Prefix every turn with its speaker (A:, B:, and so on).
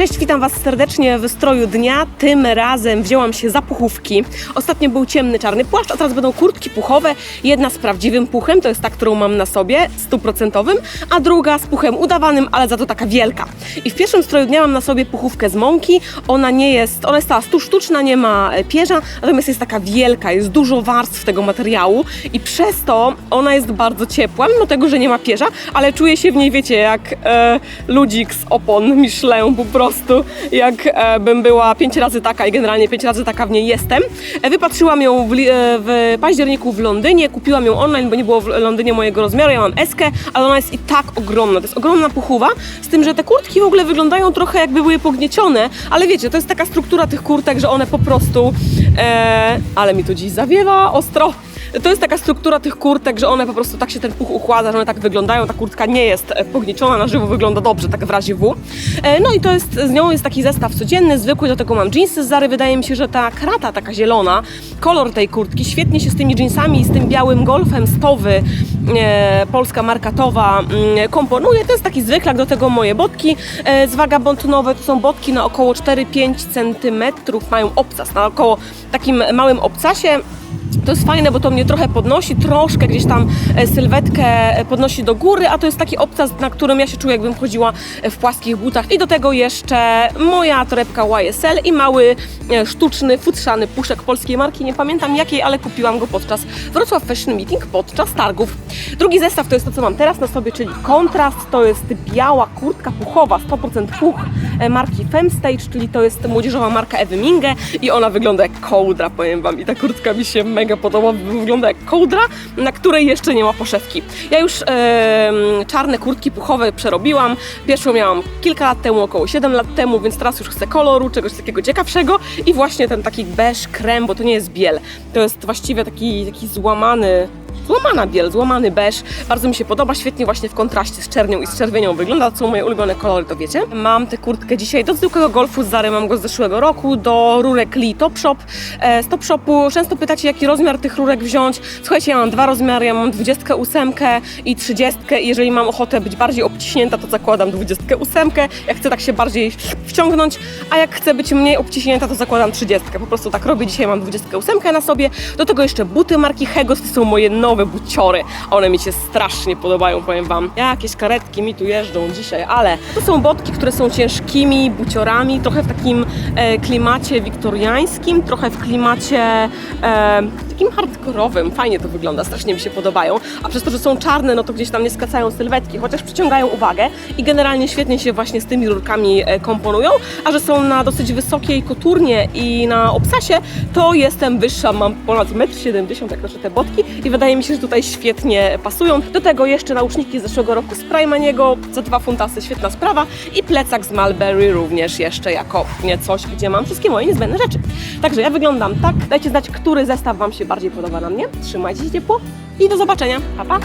A: Cześć, witam Was serdecznie w stroju dnia. Tym razem wzięłam się za puchówki. Ostatnio był ciemny czarny płaszcz, a teraz będą kurtki puchowe. Jedna z prawdziwym puchem, to jest ta, którą mam na sobie, stuprocentowym, a druga z puchem udawanym, ale za to taka wielka. I w pierwszym stroju dnia mam na sobie puchówkę z mąki. Ona nie jest, ona jest stu sztuczna, nie ma e, pierza, natomiast jest taka wielka, jest dużo warstw tego materiału i przez to ona jest bardzo ciepła, mimo tego, że nie ma pierza, ale czuję się w niej, wiecie, jak e, ludzik z opon Michelin po prostu, jak e, bym była pięć razy taka i generalnie pięć razy taka w niej jestem. E, wypatrzyłam ją w, e, w październiku w Londynie, kupiłam ją online, bo nie było w Londynie mojego rozmiaru, ja mam eskę, ale ona jest i tak ogromna, to jest ogromna puchuwa, z tym, że te kurtki w ogóle wyglądają trochę jakby były pogniecione, ale wiecie, to jest taka struktura tych kurtek, że one po prostu, e, ale mi tu dziś zawiewa ostro, to jest taka struktura tych kurtek, że one po prostu tak się ten puch układa, że one tak wyglądają. Ta kurtka nie jest e, pognieciona, na żywo wygląda dobrze, tak w razie W. E, No i to jest, z nią jest taki zestaw codzienny, zwykły, do tego mam jeansy z Zary. Wydaje mi się, że ta krata taka zielona, kolor tej kurtki świetnie się z tymi jeansami i z tym białym golfem stowy, e, polska marka Towa mm, komponuje. To jest taki zwyklak, do tego moje botki e, z Vagabond nowe. To są botki na około 4-5 cm, mają obcas, na około takim małym obcasie. To jest fajne, bo to mnie trochę podnosi, troszkę gdzieś tam e, sylwetkę e, podnosi do góry, a to jest taki obcas, na którym ja się czuję, jakbym chodziła e, w płaskich butach. I do tego jeszcze moja torebka YSL i mały sztuczny, futrzany puszek polskiej marki. Nie pamiętam jakiej, ale kupiłam go podczas Wrocław Fashion Meeting, podczas targów. Drugi zestaw to jest to, co mam teraz na sobie, czyli kontrast. To jest biała kurtka puchowa, 100% puch marki Femstage, czyli to jest młodzieżowa marka Ewy Minge i ona wygląda jak kołdra, powiem Wam. I ta kurtka mi się mega podoba, wygląda jak kołdra, na której jeszcze nie ma poszewki. Ja już em, czarne kurtki puchowe przerobiłam. Pierwszą miałam kilka lat temu, około 7 lat temu, więc teraz już chcę koloru, czegoś takiego ciekawszego i właśnie ten taki beige krem, bo to nie jest biel. To jest właściwie taki, taki złamany Złamana biel, złamany beż. Bardzo mi się podoba, świetnie właśnie w kontraście z czernią i z czerwienią wygląda. To są moje ulubione kolory, to wiecie. Mam tę kurtkę dzisiaj do zwykłego golfu z Zary, mam go z zeszłego roku, do rurek Lee Topshop. E, z Topshopu często pytacie, jaki rozmiar tych rurek wziąć. Słuchajcie, ja mam dwa rozmiary, ja mam 28 i 30 i jeżeli mam ochotę być bardziej obciśnięta, to zakładam 28. Jak chcę tak się bardziej wciągnąć, a jak chcę być mniej obciśnięta, to zakładam 30. Po prostu tak robię. Dzisiaj mam 28 na sobie. Do tego jeszcze buty marki Hegos, to są moje nowe buciory. One mi się strasznie podobają, powiem Wam. Jakieś karetki mi tu jeżdżą dzisiaj, ale to są botki, które są ciężkimi buciorami, trochę w takim e, klimacie wiktoriańskim, trochę w klimacie e, takim hardkorowym. Fajnie to wygląda, strasznie mi się podobają. A przez to, że są czarne, no to gdzieś tam nie skacają sylwetki, chociaż przyciągają uwagę i generalnie świetnie się właśnie z tymi rurkami e, komponują, a że są na dosyć wysokiej koturnie i na obcasie, to jestem wyższa, mam ponad 1,70 m jak noszę te botki i wydaje mi się, że tutaj świetnie pasują. Do tego jeszcze nauszniki z zeszłego roku z Primaniego za dwa funtasy, świetna sprawa i plecak z Mulberry również jeszcze jako nie coś, gdzie mam wszystkie moje niezbędne rzeczy. Także ja wyglądam tak. Dajcie znać, który zestaw Wam się bardziej podoba na mnie. Trzymajcie się ciepło i do zobaczenia. Pa, pa!